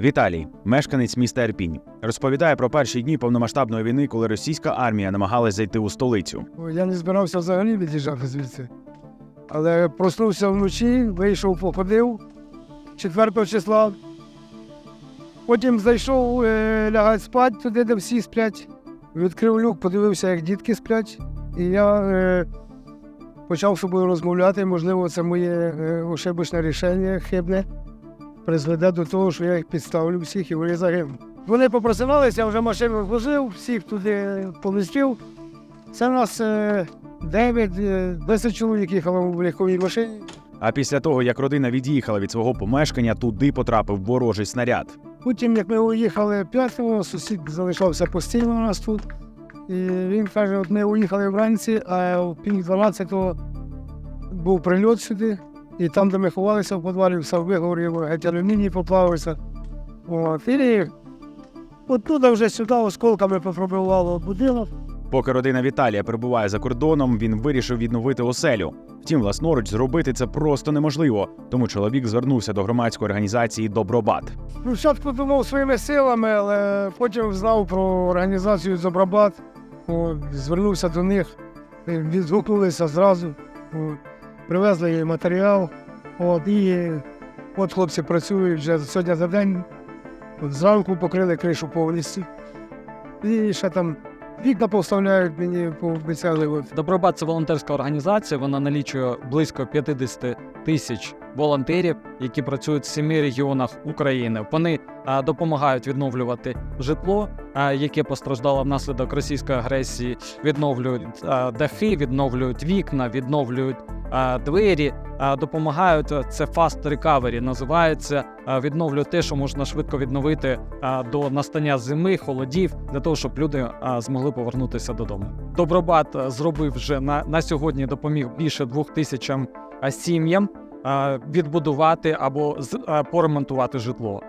Віталій, мешканець міста Ірпінь, розповідає про перші дні повномасштабної війни, коли російська армія намагалась зайти у столицю. Я не збирався взагалі від'їжджати звідси. Але проснувся вночі, вийшов, походив 4 числа. Потім зайшов е, лягати спати туди, де всі сплять. Відкрив люк, подивився, як дітки сплять. І я е, почав з собою розмовляти. Можливо, це моє е, ошибочне рішення хибне. Призведе до того, що я їх підставлю всіх і вони загинуть. Вони попросиналися, я вже машину вложив, всіх туди помістив. Це у нас е, 9-10 чоловік їхало в легковій машині. А після того, як родина від'їхала від свого помешкання, туди потрапив ворожий снаряд. Потім, як ми уїхали п'ятого, сусід залишався постійно у нас тут. І він каже: от ми уїхали вранці, а в пів 12 був прильот сюди, і там, де ми ховалися в підвалі, все вигорів, геть алюміній поплавився. От, і оттуда вже сюди осколками попробувало будинок. Поки родина Віталія перебуває за кордоном, він вирішив відновити оселю. Втім, власноруч зробити це просто неможливо, тому чоловік звернувся до громадської організації Добробат. Ну, спочатку думав своїми силами, але потім знав про організацію Добробат. От, звернувся до них, відгукнулися зразу, от, привезли їй матеріал. От, і от хлопці працюють вже сьогодні за день. Зранку покрили кришу повністю. І ще там вікна поставляють мені, пообіцяли. Добробат це волонтерська організація. Вона налічує близько 50 тисяч волонтерів, які працюють в семи регіонах України. Вони а, допомагають відновлювати житло, а, яке постраждало внаслідок російської агресії. Відновлюють а, дахи, відновлюють вікна, відновлюють двері. Допомагають це fast recovery, називається. Відновлюють те, що можна швидко відновити до настання зими, холодів, для того, щоб люди змогли повернутися додому. Добробат зробив вже на, на сьогодні допоміг більше двох тисячам сім'ям відбудувати або поремонтувати житло.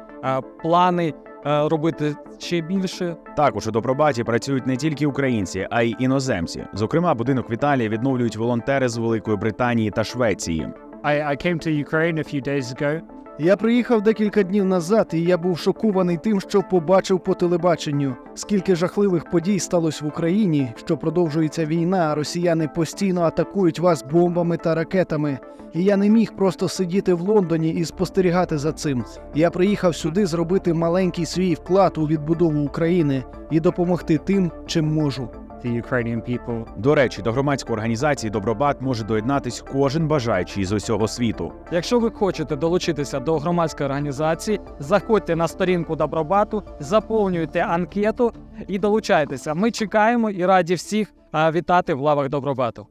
Плани робити ще більше. Також у Добробаті працюють не тільки українці, а й іноземці. Зокрема, будинок Віталія відновлюють волонтери з Великої Британії та Швеції. I, I came to Ukraine a few days ago. Я приїхав декілька днів назад, і я був шокований тим, що побачив по телебаченню. Скільки жахливих подій сталося в Україні, що продовжується війна, а росіяни постійно атакують вас бомбами та ракетами. І я не міг просто сидіти в Лондоні і спостерігати за цим. Я приїхав сюди зробити маленький свій вклад у відбудову України і допомогти тим, чим можу. The Ukrainian people. До речі, до громадської організації Добробат може доєднатись кожен бажаючий з усього світу. Якщо ви хочете долучитися до громадської організації, заходьте на сторінку Добробату, заповнюйте анкету і долучайтеся. Ми чекаємо і раді всіх а, вітати в лавах Добробату.